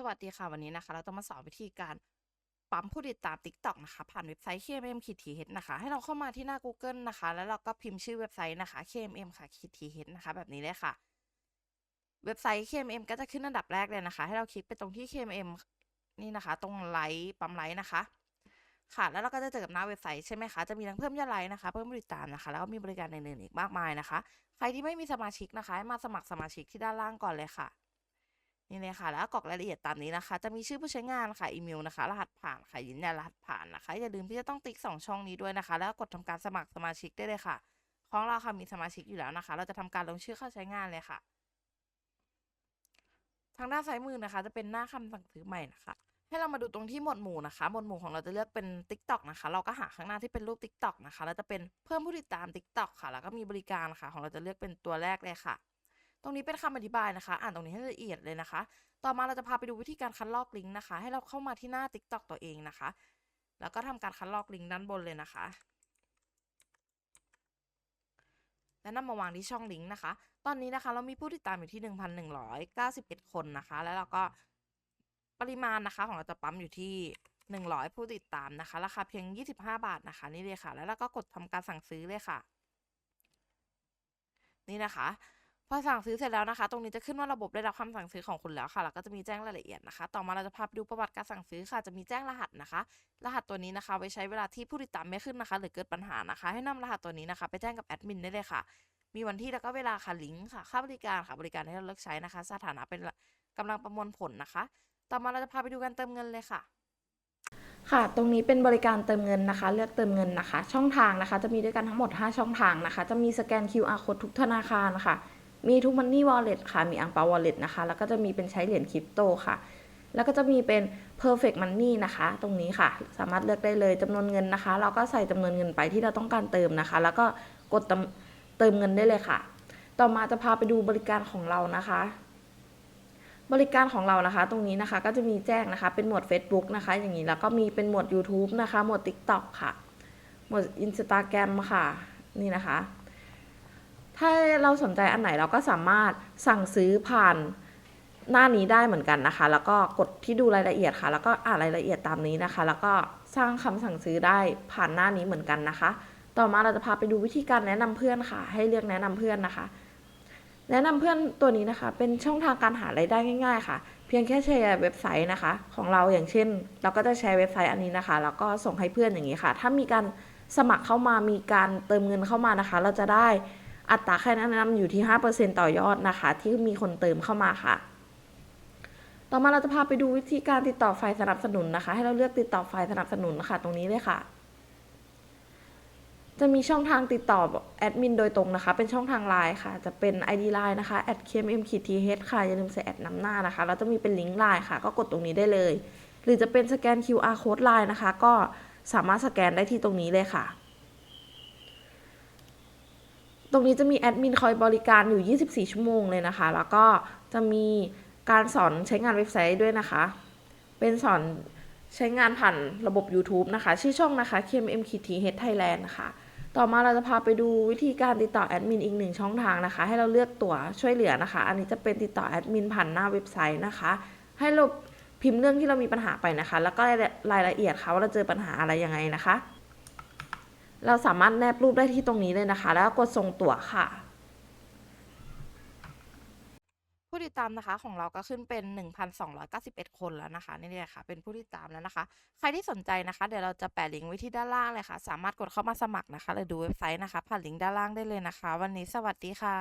สวัสดีค่ะ วันนี้นะคะ เราจะมาสอนวิธีการปั๊มผู้ติดตาม TikTok นะคะ ผ่านเว็บไซต์ KMM ขีด th นะคะ ให้เราเข้ามาที่หน้า Google นะคะ แล้วเราก็พิมพ์ชื่อเว็บไซต์นะคะ KMM ค่ะขีด th นะคะ แบบนี้เลยค่ะ เว็บไซต์ KMM ก็จะขึ้นอันดับแรกเลยนะคะ ให้เราคลิกไปตรงที่ KMM นี่นะคะ ตรงไลค์ปั๊มไลค์นะคะ ค่ะ แล้วเราก็จะเจอกับหน้าเว็บไซต์ใช่ไหมคะ จะมีทั้งเพิ่มยอดไลค์นะคะ เพิ่มผู้ติดตามนะคะ แล้วก็มีบริการอื่นๆอีกมากมายนะคะ ใครที่ไม่มีสมาชิกนะคะ มาสมัครสมาชิกที่ด้านล่างก่อนเลยค่ะ นี่เลยค่ะ แล้วกรอกรายละเอียดตามนี้นะคะ จะมีชื่อผู้ใช้งานค่ะอีเมลนะคะ รหัสผ่านค่ะยืนยันรหัสผ่านนะคะ อย่าลืมที่จะต้องติ๊กสองช่องนี้ด้วยนะคะ แล้วกดทำการสมัครสมาชิกได้เลยค่ะ ของเราค่ะมีสมาชิกอยู่แล้วนะคะ เราจะทำการลงชื่อเข้าใช้งานเลยค่ะ ทางด้านซ้ายมือนะคะ จะเป็นหน้าคำสั่งซื้อใหม่นะคะให้เรามาดูตรงที่หมวดหมู่นะคะ หมวดหมู่ของเราจะเลือกเป็น TikTok นะคะ เราก็หาข้างหน้าที่เป็นรูป TikTok นะคะ แล้วจะเป็นเพิ่มผู้ติดตาม TikTok ค่ะ แล้วก็มีบริการค่ะ ของเราจะเลือกเป็นตัวแรกเลยค่ะ ตรงนี้เป็นคำอธิบายนะคะ อ่านตรงนี้ให้ละเอียดเลยนะคะ ต่อมาเราจะพาไปดูวิธีการคัดลอกลิงก์นะคะ ให้เราเข้ามาที่หน้า TikTok ตัวเองนะคะ แล้วก็ทำการคัดลอกลิงก์ด้านบนเลยนะคะ และนำมาวางที่ช่องลิงก์นะคะ ตอนนี้นะคะ เรามีผู้ติดตามอยู่ที่ 1,191 คนนะคะ แล้วเราก็ปริมาณนะคะ ของเราจะปั๊มอยู่ที่100 ผู้ติดตามนะคะ ราคาเพียง 25 บาทนะคะ นี่เลยค่ะ แล้วเราก็กดทำการสั่งซื้อเลยค่ะ นี่นะคะ พอสั่งซื้อเสร็จแล้วนะคะ ตรงนี้จะขึ้นว่าระบบได้รับคำสั่งซื้อของคุณแล้วค่ะ แล้วก็จะมีแจ้งรายละเอียดนะคะ ต่อมาเราจะพาไปดูประวัติการสั่งซื้อค่ะ จะมีแจ้งรหัสนะคะ รหัสตัวนี้นะคะ ไว้ใช้เวลาที่ผู้ติดตามไม่ขึ้นนะคะ หรือเกิดปัญหานะคะ ให้นำรหัสตัวนี้นะคะ ไปแจ้งกับแอดมินได้เลยค่ะ มีวันที่แล้วก็เวลาค่ะ ลิงก์ค่ะ ค่าบริการค่ะ บริการที่เราเลือกใช้นะคะ สถานะเป็นกำลังประมวลผลนะคะ ต่อมาเราจะพาไปดูการเติมเงินเลยค่ะค่ะ ตรงนี้เป็นบริการเติมเงินนะคะ เลือกเติมเงินนะคะ ช่องทางนะคะ จะมีด้วยกันทั้งหมด 5 ช่องทางนะคะ จะมีสแกน QR code ทุกธนาคารนะคะ มีทุกมันนี่วอลเล็ตค่ะ มีอังเปาวอลเล็ตนะคะ แล้วก็จะมีเป็นใช้เหรียญคริปโตค่ะ แล้วก็จะมีเป็น perfect money นะคะ ตรงนี้ค่ะ สามารถเลือกได้เลยจำนวนเงินนะคะ เราก็ใส่จำนวนเงินไปที่เราต้องการเติมนะคะ แล้วก็กดเติมเติมเงินได้เลยค่ะ ต่อมาจะพาไปดูบริการของเรานะคะ บริการของเรานะคะ ตรงนี้นะคะก็จะมีแจ้งนะคะ เป็นหมวด Facebook นะคะ อย่างนี้ แล้วก็มีเป็นหมวด YouTube นะคะ หมวด TikTok ค่ะ หมวด Instagram ค่ะ นี่นะคะ ถ้าเราสนใจอันไหนเราก็สามารถสั่งซื้อผ่านหน้านี้ได้เหมือนกันนะคะ แล้วก็กดที่ดูรายละเอียดค่ะ แล้วก็อ่านรายละเอียดตามนี้นะคะ แล้วก็สร้างคำสั่งซื้อได้ผ่านหน้านี้เหมือนกันนะคะ ต่อมาเราจะพาไปดูวิธีการแนะนำเพื่อนค่ะ ให้เลือกแนะนำเพื่อนนะคะ แนะนำเพื่อนตัวนี้นะคะ เป็นช่องทางการหารายได้ง่าย ๆ ค่ะ เพียงแค่แชร์เว็บไซต์นะคะ ของเราอย่างเช่น เราก็จะแชร์เว็บไซต์อันนี้นะคะ แล้วก็ส่งให้เพื่อนอย่างนี้ค่ะ ถ้ามีการสมัครเข้ามามีการเติมเงินเข้ามานะคะ เราจะได้ อัตราค่าแนะนำอยู่ที่ 5%ต่อยอดนะคะ ที่มีคนเติมเข้ามาค่ะ ต่อมาเราจะพาไปดูวิธีการติดต่อฝ่ายสนับสนุนนะคะ ให้เราเลือกติดต่อฝ่ายสนับสนุนค่ะ ตรงนี้เลยค่ะจะมีช่องทางติดต่อแอดมินโดยตรงนะคะ เป็นช่องทางไลน์ค่ะ จะเป็น ID ไลน์นะคะ @kmm th ค่ะ อย่าลืมใส่แอดนำหน้านะคะ แล้วจะมีเป็นลิงก์ไลน์ค่ะ ก็กดตรงนี้ได้เลย หรือจะเป็นสแกน QR code ไลน์นะคะ ก็สามารถสแกนได้ที่ตรงนี้เลยค่ะ ตรงนี้จะมีแอดมินคอยบริการอยู่ 24 ชั่วโมงเลยนะคะ แล้วก็จะมีการสอนใช้งานเว็บไซต์ด้วยนะคะ เป็นสอนใช้งานผ่านระบบ YouTube นะคะ ชื่อช่องนะคะ KMM th Thailand นะคะ ต่อมาเราจะพาไปดูวิธีการติดต่อแอดมินอีกหนึ่งช่องทางนะคะ ให้เราเลือกตั๋วช่วยเหลือนะคะ อันนี้จะเป็นติดต่อแอดมินผ่านหน้าเว็บไซต์นะคะ ให้เราพิมพ์เรื่องที่เรามีปัญหาไปนะคะ แล้วก็รายละเอียดค่ะว่าเราเจอปัญหาอะไรยังไงนะคะ เราสามารถแนบรูปได้ที่ตรงนี้เลยนะคะ แล้วกดส่งตั๋วค่ะ ผู้ติดตามนะคะของเราก็ขึ้นเป็น 1,291 คนแล้วนะคะนี่เลยค่ะ เป็นผู้ติดตามแล้วนะคะ ใครที่สนใจนะคะ เดี๋ยวเราจะแปะลิงก์ไว้ที่ด้านล่างเลยค่ะ สามารถกดเข้ามาสมัครนะคะหรือดูเว็บไซต์นะคะ ผ่านลิงก์ด้านล่างได้เลยนะคะ วันนี้สวัสดีค่ะ